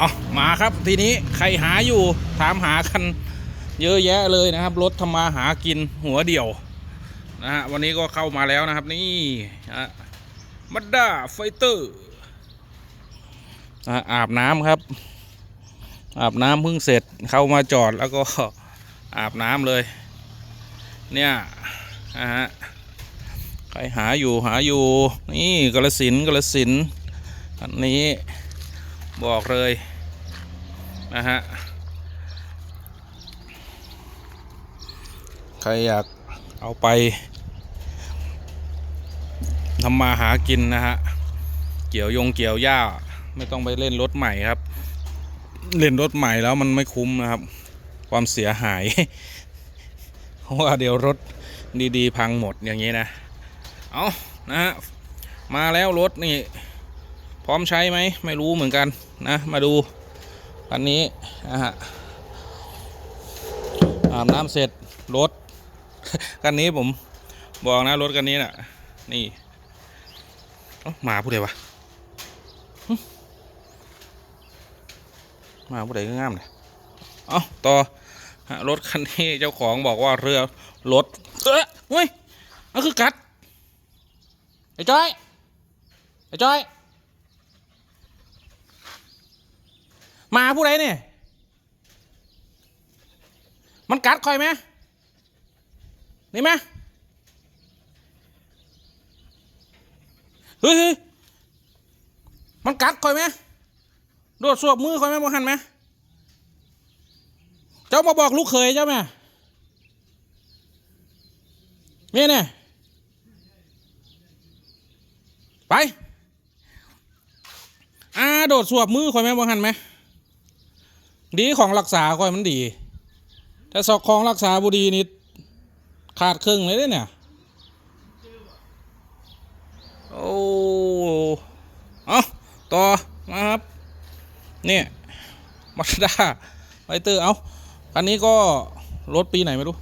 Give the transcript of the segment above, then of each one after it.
เอามาครับทีนี้ใครหาอยู่ถามหากันเยอะแยะเลยนะครับ รถทำมาหากินหัวเดี่ยวนะฮะวันนี้ก็เข้ามาแล้วนะครับ นี่มัดด้าไฟเตอร์อาบน้ำครับ อาบน้ำเพิ่งเสร็จเข้ามาจอดแล้วก็อาบน้ำเลย เนี่ยนะฮะใครหาอยู่หาอยู่ นี่กระสินกระสินอันนี้ บอกเลยนะฮะ ใครอยากเอาไปทำมาหากินนะฮะ เกี่ยวยงเกี่ยวหญ้า ไม่ต้องไปเล่นรถใหม่ครับ เล่นรถใหม่แล้วมันไม่คุ้มนะครับ ความเสียหาย เพราะว่าเดี๋ยวรถดีๆ พังหมดอย่างนี้นะ เอานะฮะ มาแล้วรถนี่ พร้อมใช้ไหม ไม่รู้เหมือนกัน นะ มาดูคันนี้นะฮะอาบน้ำเสร็จรถคันนี้ผมบอกนะรถคันนี้น่ะ นี่เอ้าหมาผู้ใดวะหมาผู้ใดก็งามเลยเอ้าต่อรถคันนี้เจ้าของบอกว่าเรือรถเอ้ยเฮ้ยนั่นคือกัดไอ้จ้อยไอ้จ้อย มาผู้ใดเนี่ย มันกัดคอยไหมนี่ไหมเฮ้ยมันกัดคอยไหมโดดสวบมือคอยไหมบ่หันไหมเจ้ามาบอกลูกเขยเจ้าไหมเนี่เนี่ยไปอาโดดสวบมือคอยไหมบ่หันไหม ดีของรักษาคอยมันดี แต่สอกของรักษาบุดีนี่ขาดครึ่งเลยเด้เนี่ย โอ้เอาต่อมาครับ เนี่ยมาด้าไวเตอร์เอาคันนี้ก็รถปีไหนไม่รู้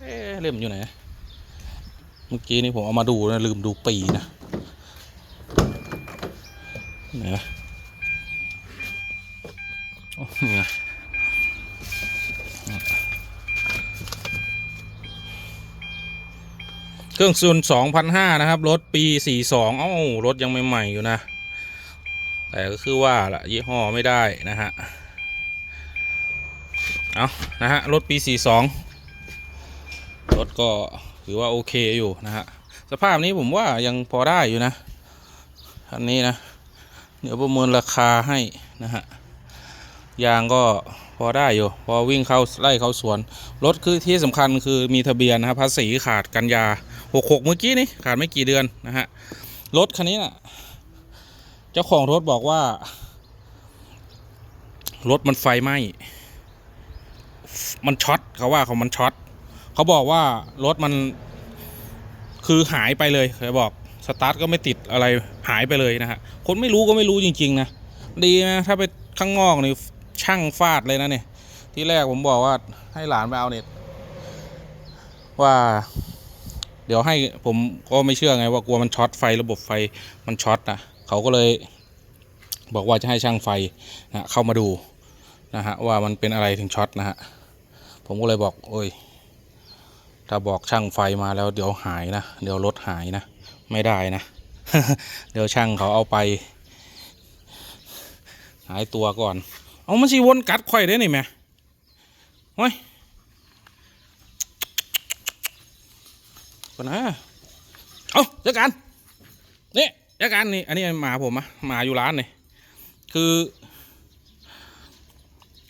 เอ๊เล่มอยู่ไหน เมื่อกี้นี่ผมเอามาดูนะลืมดูปีนะ ไหน โอ้นี่ไงเครื่องซูนสองพันห้านะครับ รถปีสี่สองเอ้ารถยังใหม่ๆอยู่นะ แต่ก็คือว่าละยี่ห้อไม่ได้นะฮะ เอานะฮะ รถปีสี่สองรถก็ถือว่าโอเคอยู่นะฮะ สภาพนี้ผมว่ายังพอได้อยู่นะ อันนี้นะ เดี๋ยวประเมินราคาให้นะฮะ ยางก็พอได้อยู่ พอวิ่งเข้าไล่เข้าสวน รถคือที่สำคัญคือมีทะเบียนนะครับภาษีขาดกันยาหกหกเมื่อกี้นี่ขาดไม่กี่เดือนนะฮะ รถคันนี้น่ะ เจ้าของรถบอกว่า รถมันไฟไหม้ มันช็อตเขาว่าเขามันช็อตเขาบอกว่ารถมันคือหายไปเลยเขาบอกสตาร์ทก็ไม่ติดอะไรหายไปเลยนะฮะคนไม่รู้ก็ไม่รู้จริง ๆ นะ ดีนะถ้าไปข้างนอกนี่ ช่างฟาดเลยนะเนี่ยที่แรกผมบอกว่าให้หลานไปเอาเน็ตว่า เดี๋ยวให้ผมก็ไม่เชื่อไงว่ากลัวมันช็อตไฟระบบไฟมันช็อตนะเขาก็เลยบอกว่าจะให้ช่างไฟนะเข้ามาดูนะฮะว่ามันเป็นอะไรถึงช็อตนะฮะผมก็เลยบอกโอ้ยถ้าบอกช่างไฟมาแล้วเดี๋ยวหายนะเดี๋ยวรถหายนะไม่ได้นะเดี๋ยวช่างเขาเอาไป หายตัวก่อน เอามันสิวนกัดข่อยได้นี่แม่โอ้ยก่อนนะเอาจัดการนี่จัดการนี่อันนี้หมาผมอะหมาอยู่ร้านนี่คือ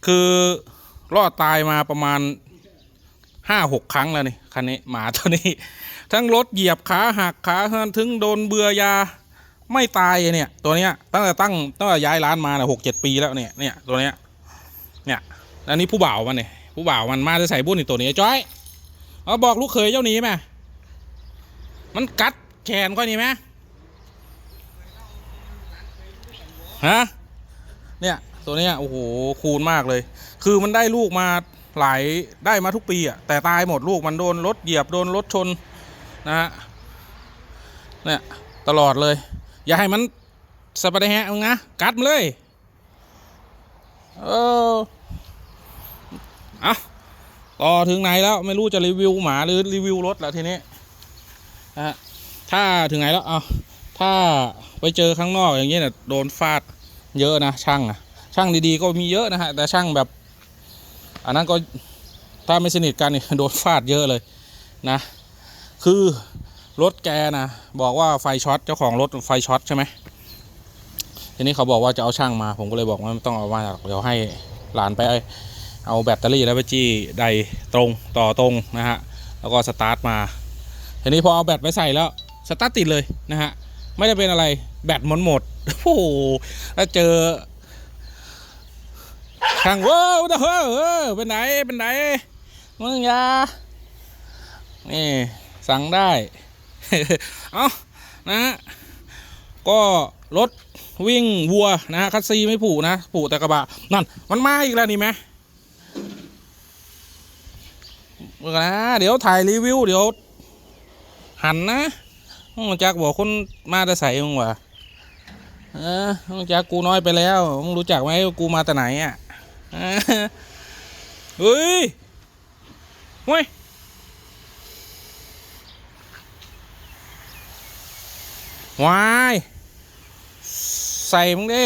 คือรอดตายมาประมาณห้าหกครั้งแล้วนี่คันนี้หมาตัวนี้ ทั้งรถเหยียบขาหักขาหันถึงโดนเบื่อยา ไม่ตายเนี่ย ตัวเนี้ยตั้งแต่ตั้งตั้งแต่ย้ายร้านมาเนี่ยหกเจ็ดปีแล้วเนี่ยเนี่ยตัวเนี้ยเนี่ยอันนี้ผู้บ่าวมันเนี่ยผู้บ่าวมันมาจะใส่บุญในตัวนี้จ้อยเอาบอกลูกเขยเจ้าหนี้ไหมมันกัดแขนก้อยนี่ไหมฮะเนี่ยตัวเนี้ยโอ้โหคูณมากเลย คือมันได้ลูกมาหลายได้มาทุกปีอะแต่ตายหมดลูกมันโดนรถเหยียบโดนรถชนนะฮะเนี่ยตลอดเลย อย่าให้มันสะปะไดแฮะมึงนะกัดมันเลยเอออาต่อถึงไหนแล้วไม่รู้จะรีวิวหมาหรือรีวิวรถแล้วทีนี้นะฮะถ้าถึงไหนแล้วเอาถ้าไปเจอข้างนอกอย่างเงี้ยเนี่ยโดนฟาดเยอะนะช่างนะช่างดีๆก็มีเยอะนะฮะแต่ช่างแบบ อันนั้นก็ถ้าไม่สนิทกันเนี่ยโดนฟาดเยอะเลยนะ คือ รถแกนะบอกว่าไฟช็อตเจ้าของรถไฟช็อตใช่ไหมทีนี้เขาบอกว่าจะเอาช่างมา ผมก็เลยบอกว่าไม่ต้องเอามาเดี๋ยวให้หลานไปเอาแบตเตอรี่แล้วไปจี้ใดตรงต่อตรงนะฮะแล้วก็สตาร์ทมาทีนี้พอเอาแบตไปใส่แล้วสตาร์ทติดเลยนะฮะไม่ได้เป็นอะไรแบตหมดหมดโอ้โหแล้วเจอช่างเว้าวเฮ้อเป็นไหนเป็นไหนมึงยานี่สั่งได้ เอานะฮะก็รถวิ่งวัวนะฮะคัสซีไม่ผูกนะ ผูกแต่กระบะ นั่น มันมาอีกแล้วนี่ไหมเมื่อนะเดี๋ยวถ่ายรีวิว เดี๋ยว หันนะมึงจักบอกคนมาแต่ใส่มึงวะเออมึงจักกูน้อยไปแล้วมึงรู้จักไหมกูมาแต่ไหนอะเออเฮ้ยเฮ้ย วาย ใส่มึงดิ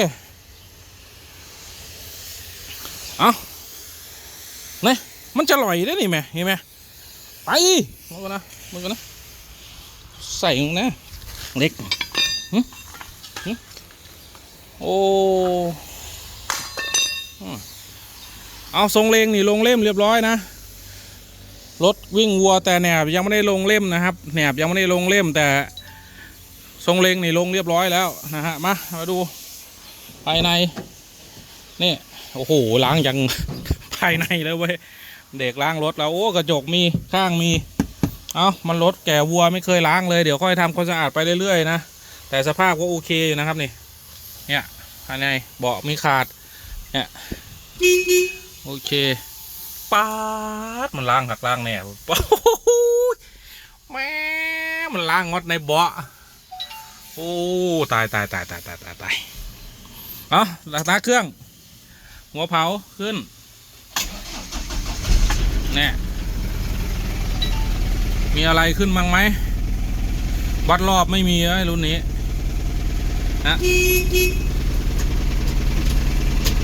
เอาเนี่ยมันจะลอยได้นี่ไหมเห็นไหมไปมึงกันนะมึงกันนะ ใส่มึงนะเล็กโอ้อืมเอาทรงเลงนี่ลงเล่มเรียบร้อยนะรถวิ่งวัวแต่แหนบยังไม่ได้ลงเล่มนะครับแหนบยังไม่ได้ลงเล่มแต่ ทรงเลงนี่ลงเรียบร้อยแล้วนะฮะมามาดูภายในนี่โอ้โหล้างยังภายในเลยเว้ยเด็กล้างรถแล้วโอ้กระจกมีข้างมีเอามันรถแก่วัวไม่เคยล้างเลยเดี๋ยวค่อยทำความสะอาดไปเรื่อยๆนะแต่สภาพก็โอเคอยู่นะครับนี่เนี่ยภายในเบาะมีขาดเนี่ยโอเคป๊าดมันล้างหักล้างแน่โอ้โหแม่มันล้างงดในเบาะ โอ้ตายตายตายตายตายตายตายเอาสตาร์ทเครื่อง หัวเผาขึ้นเนี่ยมีอะไรขึ้นมั้งไหมวัดรอบไม่มีไอ้รุ่นนี้นะ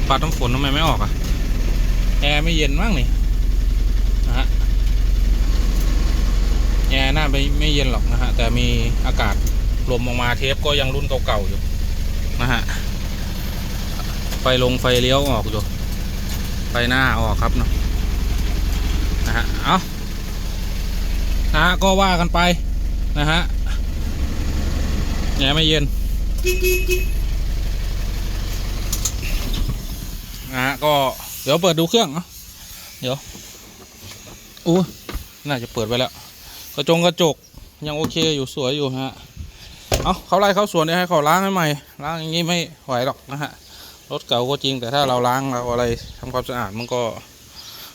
ปัดน้ำฝนทำไมไม่ออกอะแอร์ไม่เย็นมั้งนี่นะฮะแอร์น่าไม่ไม่เย็นหรอกนะฮะแต่มีอากาศ ลมออกมาเทปก็ยังรุ่นเก่าๆอยู่นะฮะไฟลงไฟเลี้ยวออกอยู่ไฟหน้าออกครับเนาะนะฮะเอานะฮะก็ว่ากันไปนะฮะแง่ไม่เย็นนะฮะก็เดี๋ยวเปิดดูเครื่องเนาะเดี๋ยวอู้น่าจะเปิดไปแล้ว กระจงกระจกยังโอเคอยู่สวยอยู่ฮะ เอาเขาไล่เข้าสวนเนี่ยให้เขาล้างให้ใหม่ล้างอย่างนี้ไม่ไหวหรอกนะฮะรถเก่าก็จริงแต่ถ้าเราล้างเราอะไรทำความสะอาดมันก็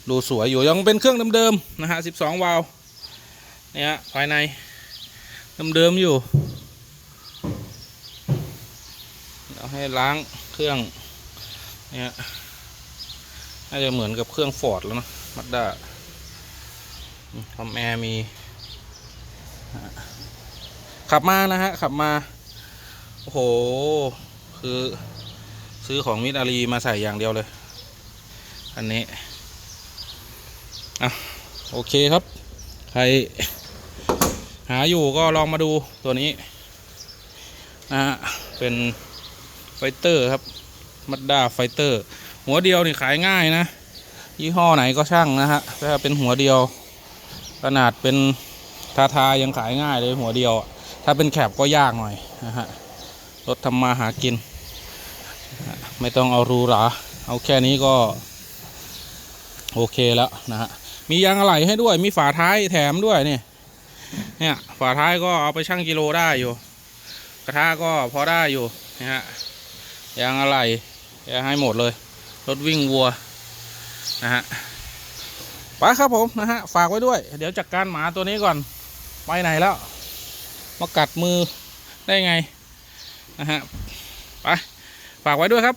ดูสวยอยู่ยังเป็นเครื่องเดิมๆนะฮะ12วาล์วเนี่ยฮะภายในเดิมๆอยู่เราให้ล้างเครื่องเนี่ยน่าจะเหมือนกับเครื่องฟอร์ดแล้วนะมัดด้าคอมแอร์มี ขับมานะฮะ ขับมา โอ้โห คือซื้อของมิตรอารีมาใส่อย่างเดียวเลย อันนี้ อะ โอเคครับ ใคร หาอยู่ก็ลองมาดูตัวนี้นะฮะ เป็นไฟเตอร์ครับมัดด้าไฟเตอร์ หัวเดียวนี่ขายง่ายนะ ยี่ห้อไหนก็ช่างนะฮะถ้าเป็นหัวเดียว ขนาดเป็นทาทายังขายง่ายเลยหัวเดียวอะ ถ้าเป็นแคบก็ยากหน่อยนะฮะรถทำมาหากิน ไม่ต้องเอารูหราเอาแค่นี้ก็ โอเคแล้วนะฮะมียางอะไหล่ให้ด้วย มีฝาท้ายแถมด้วยเนี่ยเนี่ยฝาท้ายก็เอาไปชั่งกิโลได้อยู่ กระทะก็พอได้อยู่นะฮะยางอะไหล่ให้หมดเลย รถวิ่งวัวนะฮะไปครับผมนะฮะฝากไว้ด้วย เดี๋ยวจัดกการหมาตัวนี้ก่อน ไปไหนแล้ว มากัดมือได้ไงนะฮะไปฝากไว้ด้วยครับ